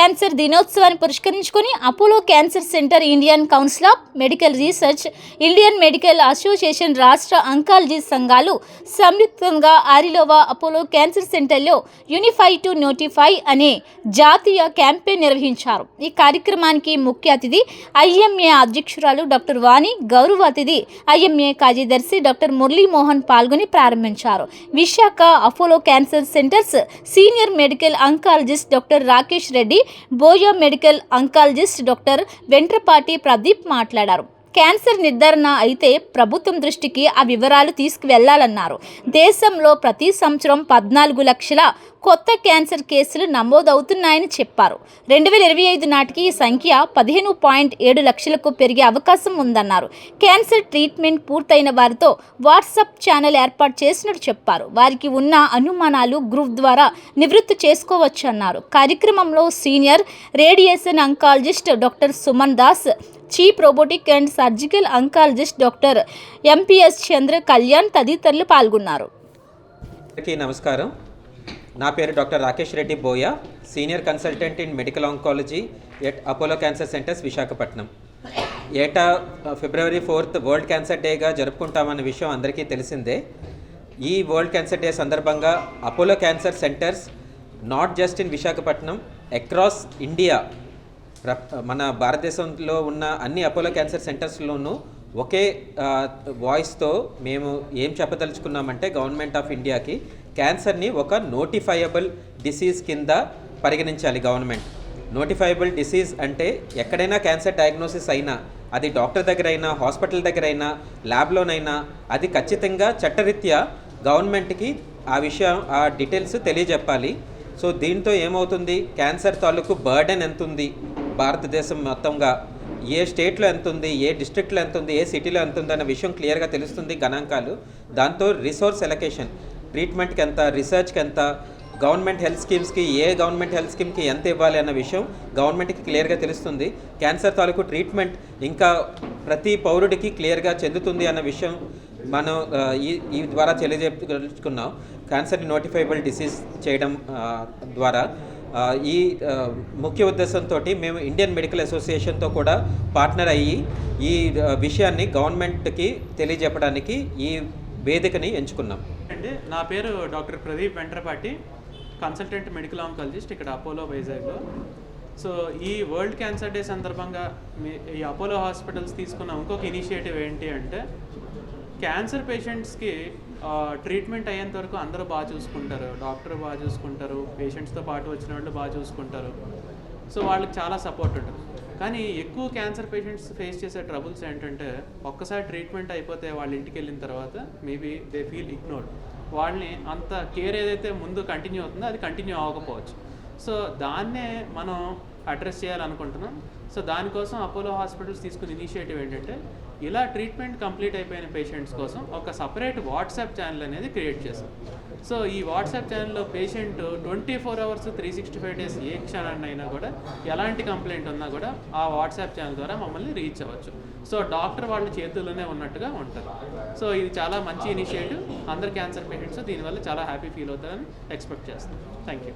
Cancer దినోత్సవాన్ని పురస్కరించుకొని Apollo cancer centre Indian council of medical research Indian medical association రాష్ట్ర oncology సంఘాలు సంయుక్తంగా ఆరిలోవా అపోలో క్యాన్సర్ సెంటర్లో యూనిఫై టు నోటిఫై అనే జాతీయ క్యాంపెయిన్ నిర్వహించారు. ఈ కార్యక్రమానికి ముఖ్య అతిథి ఐఎంఏ అధ్యక్షురాలు డాక్టర్ వాణి గౌరవ అతిథి ఐఎంఏ కార్యదర్శి డాక్టర్ మురళీమోహన్ పాల్గొని ప్రారంభించారు. Visakha Apollo cancer centres senior medical oncologist doctor Rakesh Reddy Boya medical oncologist doctor Ventrapati Pradeep మాట్లాడారు. క్యాన్సర్ నిర్ధారణ అయితే ప్రభుత్వం దృష్టికి ఆ వివరాలు తీసుకువెళ్ళాలన్నారు. దేశంలో ప్రతి సంవత్సరం పద్నాలుగు లక్షల కొత్త క్యాన్సర్ కేసులు నమోదవుతున్నాయని చెప్పారు. రెండు వేల ఇరవై ఐదు నాటికి ఈ సంఖ్య పదిహేను పాయింట్ ఏడు లక్షలకు పెరిగే అవకాశం ఉందన్నారు. క్యాన్సర్ ట్రీట్మెంట్ పూర్తయిన వారితో వాట్సాప్ ఛానల్ ఏర్పాటు చేసినట్టు చెప్పారు. వారికి ఉన్న అనుమానాలు గ్రూప్ ద్వారా నివృత్తి చేసుకోవచ్చు అన్నారు కార్యక్రమంలో senior radiation oncologist doctor Suman Das chief robotic and surgical oncologist doctor MPS Chandra Kalyan తదితరులు పాల్గొన్నారు. నమస్కారం. నా పేరు doctor Rakesh Reddy Boya senior consultant in medical oncology at Apollo cancer centres Visakhapatnam. ఏటా ఫిబ్రవరి ఫోర్త్ వరల్డ్ క్యాన్సర్ డేగా జరుపుకుంటామన్న విషయం అందరికీ తెలిసిందే. ఈ వరల్డ్ క్యాన్సర్ డే సందర్భంగా Apollo cancer centres not just in Visakhapatnam across India మన భారతదేశంలో ఉన్న అన్ని అపోలో క్యాన్సర్ సెంటర్స్లోనూ ఒకే వాయిస్తో మేము ఏం చెప్పదలుచుకున్నామంటే గవర్నమెంట్ ఆఫ్ ఇండియాకి క్యాన్సర్ని ఒక నోటిఫైయబుల్ డిసీజ్ కింద పరిగణించాలి గవర్నమెంట్. నోటిఫైయబుల్ డిసీజ్ అంటే ఎక్కడైనా క్యాన్సర్ డయాగ్నోసిస్ అయినా అది డాక్టర్ దగ్గర అయినా హాస్పిటల్ దగ్గర అయినా ల్యాబ్లోనైనా అది ఖచ్చితంగా చట్టరీత్యా గవర్నమెంట్కి ఆ విషయం ఆ డీటెయిల్స్ తెలియజెప్పాలి. సో దీంతో ఏమవుతుంది? క్యాన్సర్ తాలూకు బర్డెన్ ఎంత ఉంది భారతదేశం మొత్తంగా ఏ స్టేట్లో ఎంత ఉంది ఏ డిస్ట్రిక్ట్లో ఎంత ఉంది ఏ సిటీలో ఎంత ఉంది అన్న విషయం క్లియర్గా తెలుస్తుంది గణాంకాలు. దాంతో రిసోర్స్ ఎలకేషన్ ట్రీట్మెంట్కి ఎంత రీసెర్చ్కి ఎంత గవర్నమెంట్ హెల్త్ స్కీమ్స్కి ఏ గవర్నమెంట్ హెల్త్ స్కీమ్కి ఎంత ఇవ్వాలి అన్న విషయం గవర్నమెంట్కి క్లియర్గా తెలుస్తుంది. క్యాన్సర్ తాలూకు ట్రీట్మెంట్ ఇంకా ప్రతి పౌరుడికి క్లియర్గా చెందుతుంది అన్న విషయం మనం ఈ ఈ ద్వారా తెలియజేసుకున్నాం క్యాన్సర్ని నోటిఫైబుల్ డిసీజ్ చేయడం ద్వారా ఈ ముఖ్య ఉద్దేశంతో మేము ఇండియన్ మెడికల్ అసోసియేషన్తో కూడా పార్ట్నర్ అయ్యి ఈ విషయాన్ని గవర్నమెంట్కి తెలియజెప్పడానికి ఈ వేదికని ఎంచుకున్నాం. అండి నా పేరు doctor Pradeep Ventrapati consultant medical oncologist ఇక్కడ అపోలో వైజాగ్లో. సో ఈ వరల్డ్ క్యాన్సర్ డే సందర్భంగా మీ ఈ అపోలో హాస్పిటల్స్ తీసుకున్న ఇంకొక ఇనిషియేటివ్ ఏంటి అంటే క్యాన్సర్ పేషెంట్స్కి ట్రీట్మెంట్ అయ్యేంత వరకు అందరూ బాగా చూసుకుంటారు. డాక్టర్ బాగా చూసుకుంటారు. పేషెంట్స్తో పాటు వచ్చిన వాళ్ళు బాగా చూసుకుంటారు. సో వాళ్ళకి చాలా సపోర్ట్ ఉంటుంది. కానీ ఎక్కువ క్యాన్సర్ పేషెంట్స్ ఫేస్ చేసే ట్రబుల్స్ ఏంటంటే ఒక్కసారి ట్రీట్మెంట్ అయిపోతే వాళ్ళ ఇంటికి వెళ్ళిన తర్వాత మేబీ దే ఫీల్ ఇగ్నోర్డ్ వాళ్ళని అంత కేర్ ఏదైతే ముందు కంటిన్యూ అవుతుందో అది కంటిన్యూ అవ్వకపోవచ్చు. సో దాన్నే మనం అడ్రస్ చేయాలనుకుంటున్నాం. సో దానికోసం అపోలో హాస్పిటల్స్ తీసుకున్న ఇనిషియేటివ్ ఏంటంటే ఇలా ట్రీట్మెంట్ కంప్లీట్ అయిపోయిన పేషెంట్స్ కోసం ఒక సపరేట్ వాట్సాప్ ఛానల్ అనేది క్రియేట్ చేస్తాం సో ఈ వాట్సాప్ ఛానల్లో patient twenty four hours three sixty five days ఏ క్షణాన్ని అయినా కూడా ఎలాంటి కంప్లైంట్ ఉన్నా కూడా ఆ వాట్సాప్ ఛానల్ ద్వారా మమ్మల్ని రీచ్ అవ్వచ్చు. సో డాక్టర్ వాళ్ళ చేతుల్లోనే ఉన్నట్టుగా ఉంటుంది. సో ఇది చాలా మంచి ఇనిషియేటివ్. అందరు క్యాన్సర్ పేషెంట్స్ దీనివల్ల చాలా హ్యాపీ ఫీల్ అవుతారని ఎక్స్పెక్ట్ చేస్తాం. Thank you